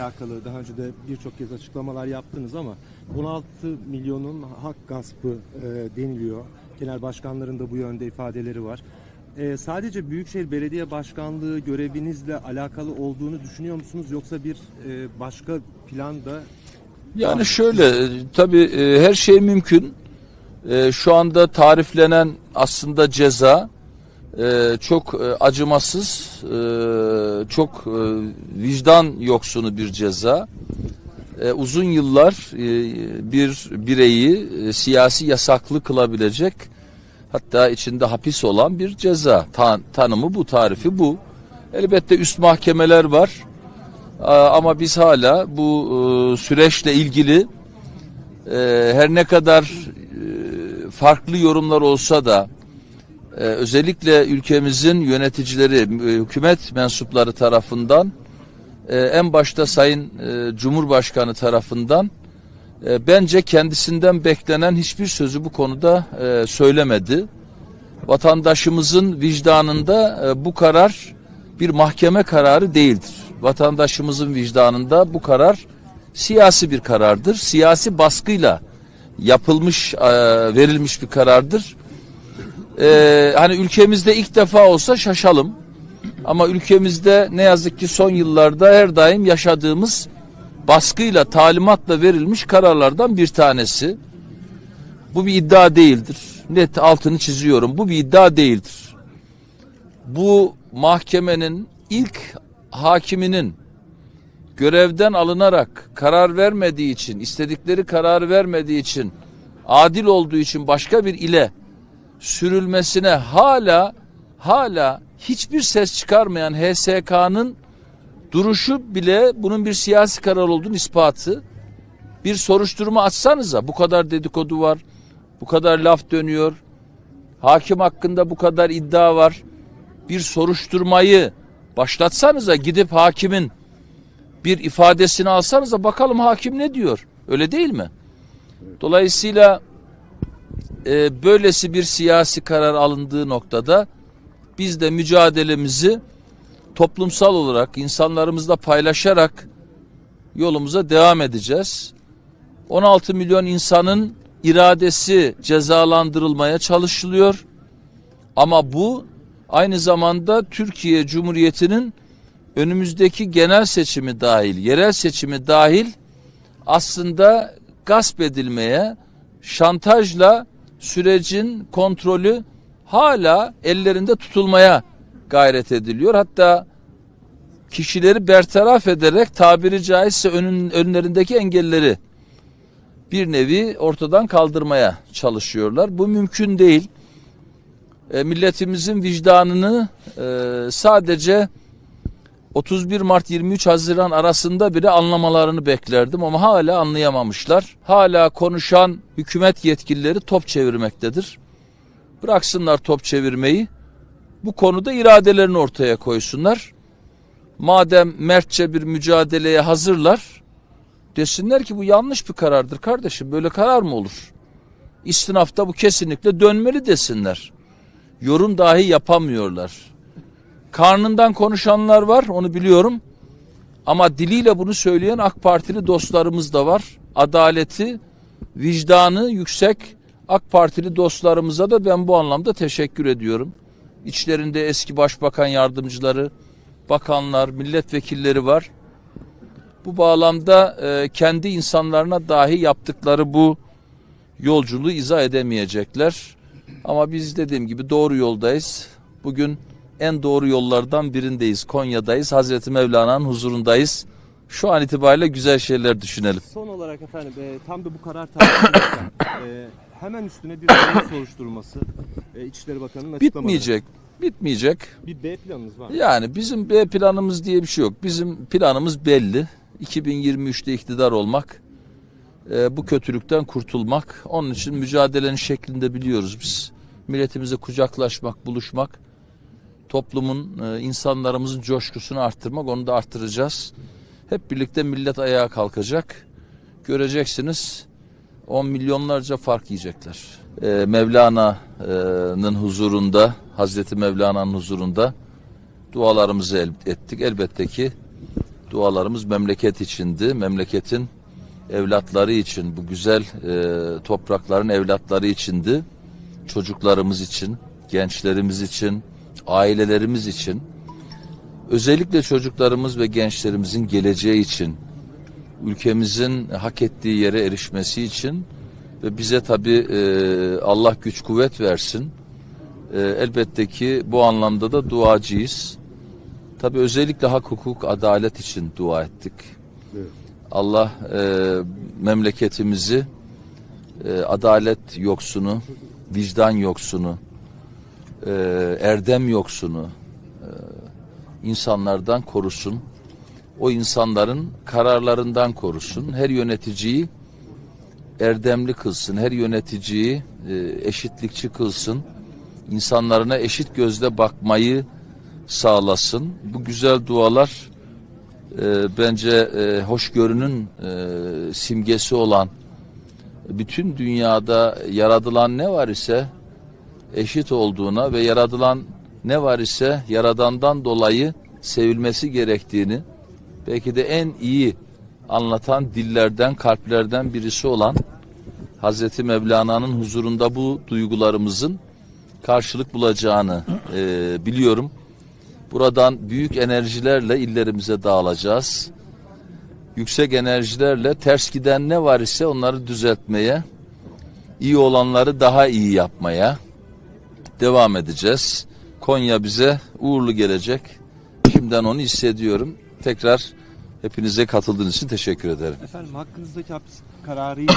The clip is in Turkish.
alakalı daha önce de birçok kez açıklamalar yaptınız ama 16 milyonun hak gaspı e, deniliyor. Genel başkanların da bu yönde ifadeleri var. E, sadece Büyükşehir Belediye Başkanlığı görevinizle alakalı olduğunu düşünüyor musunuz yoksa bir e, başka plan da Yani şöyle e, tabii e, her şey mümkün. E, Şu anda tariflenen aslında ceza e, çok e, acımasız, e, çok e, vicdan yoksunu bir ceza. E, Uzun yıllar e, bir bireyi e, siyasi yasaklı kılabilecek hatta içinde hapis olan bir ceza. Ta- Tanımı bu, tarifi bu. Elbette üst mahkemeler var. Aa, Ama biz hala bu e, süreçle ilgili e, her ne kadar e, farklı yorumlar olsa da e, özellikle ülkemizin yöneticileri, e, hükümet mensupları tarafından e, en başta Sayın e, Cumhurbaşkanı tarafından e, bence kendisinden beklenen hiçbir sözü bu konuda e, söylemedi. Vatandaşımızın vicdanında e, bu karar bir mahkeme kararı değildir. Vatandaşımızın vicdanında bu karar siyasi bir karardır. Siyasi baskıyla yapılmış, e, verilmiş bir karardır. E, hani ülkemizde ilk defa olsa şaşalım. Ama ülkemizde ne yazık ki son yıllarda her daim yaşadığımız baskıyla, talimatla verilmiş kararlardan bir tanesi. Bu bir iddia değildir. Net altını çiziyorum. Bu bir iddia değildir. Bu mahkemenin ilk hakiminin görevden alınarak karar vermediği için, istedikleri karar vermediği için, adil olduğu için başka bir ile sürülmesine hala hala hiçbir ses çıkarmayan HSK'nın duruşu bile bunun bir siyasi karar olduğunu ispatı. Bir soruşturma açsanıza bu kadar dedikodu var, bu kadar laf dönüyor. Hakim hakkında bu kadar iddia var. Bir soruşturmayı başlatsanıza gidip hakimin bir ifadesini alsanıza bakalım hakim ne diyor. Öyle değil mi? Dolayısıyla e, böylesi bir siyasi karar alındığı noktada biz de mücadelemizi toplumsal olarak insanlarımızla paylaşarak yolumuza devam edeceğiz. 16 milyon insanın iradesi cezalandırılmaya çalışılıyor. Ama bu aynı zamanda Türkiye Cumhuriyeti'nin önümüzdeki genel seçimi dahil, yerel seçimi dahil aslında gasp edilmeye, şantajla sürecin kontrolü hala ellerinde tutulmaya gayret ediliyor. Hatta kişileri bertaraf ederek tabiri caizse önün, önlerindeki engelleri bir nevi ortadan kaldırmaya çalışıyorlar. Bu mümkün değil. E, milletimizin vicdanını e, sadece 31 Mart 23 Haziran arasında bile anlamalarını beklerdim ama hala anlayamamışlar. Hala konuşan hükümet yetkilileri top çevirmektedir. Bıraksınlar top çevirmeyi. Bu konuda iradelerini ortaya koysunlar. Madem mertçe bir mücadeleye hazırlar, desinler ki bu yanlış bir karardır kardeşim. Böyle karar mı olur? İstinafta bu kesinlikle dönmeli desinler. Yorum dahi yapamıyorlar. Karnından konuşanlar var, onu biliyorum. Ama diliyle bunu söyleyen AK Partili dostlarımız da var. Adaleti, vicdanı yüksek AK Partili dostlarımıza da ben bu anlamda teşekkür ediyorum. İçlerinde eski başbakan yardımcıları, bakanlar, milletvekilleri var. Bu bağlamda e, kendi insanlarına dahi yaptıkları bu yolculuğu izah edemeyecekler. Ama biz dediğim gibi doğru yoldayız. Bugün en doğru yollardan birindeyiz. Konya'dayız. Hazreti Mevlana'nın huzurundayız. Şu an itibariyle güzel şeyler düşünelim. son olarak efendim e, tam da bu karar tartışılırken e, hemen üstüne bir sorun soruşturması e, İçişleri Bakanı'nın açıklamaları. Bitmeyecek. Bitmeyecek. Bir B planınız var mı? Yani bizim B planımız diye bir şey yok. Bizim planımız belli. 2023'te iktidar olmak, e, bu kötülükten kurtulmak. Onun için mücadelenin şeklinde biliyoruz biz. Milletimize kucaklaşmak, buluşmak, toplumun, e, insanlarımızın coşkusunu arttırmak, onu da arttıracağız. Hep birlikte millet ayağa kalkacak. Göreceksiniz 10 milyonlarca fark yiyecekler. E, Mevlana'nın huzurunda, Hazreti Mevlana'nın huzurunda dualarımızı ettik. Elbette ki dualarımız memleket içindi. Memleketin evlatları için, bu güzel e, toprakların evlatları içindi. Çocuklarımız için, gençlerimiz için, ailelerimiz için, özellikle çocuklarımız ve gençlerimizin geleceği için, ülkemizin hak ettiği yere erişmesi için ve bize tabi Allah güç kuvvet versin. E, elbette ki bu anlamda da duacıyız. Tabi özellikle hak, hukuk, adalet için dua ettik. Evet. Allah e, memleketimizi e, adalet yoksunu, vicdan yoksunu, e, erdem yoksunu e, insanlardan korusun. O insanların kararlarından korusun. Her yöneticiyi erdemli kılsın. Her yöneticiyi e, eşitlikçi kılsın. İnsanlarına eşit gözle bakmayı sağlasın. Bu güzel dualar e, bence e, hoşgörünün e, simgesi olan bütün dünyada yaratılan ne var ise eşit olduğuna ve yaratılan ne var ise yaradandan dolayı sevilmesi gerektiğini belki de en iyi anlatan dillerden, kalplerden birisi olan Hazreti Mevlana'nın huzurunda bu duygularımızın karşılık bulacağını e, biliyorum. Buradan büyük enerjilerle illerimize dağılacağız. Yüksek enerjilerle ters giden ne var ise onları düzeltmeye, iyi olanları daha iyi yapmaya devam edeceğiz. Konya bize uğurlu gelecek. Şimdiden onu hissediyorum. Tekrar hepinize katıldığınız için teşekkür ederim. Efendim hakkınızdaki hapis kararıyla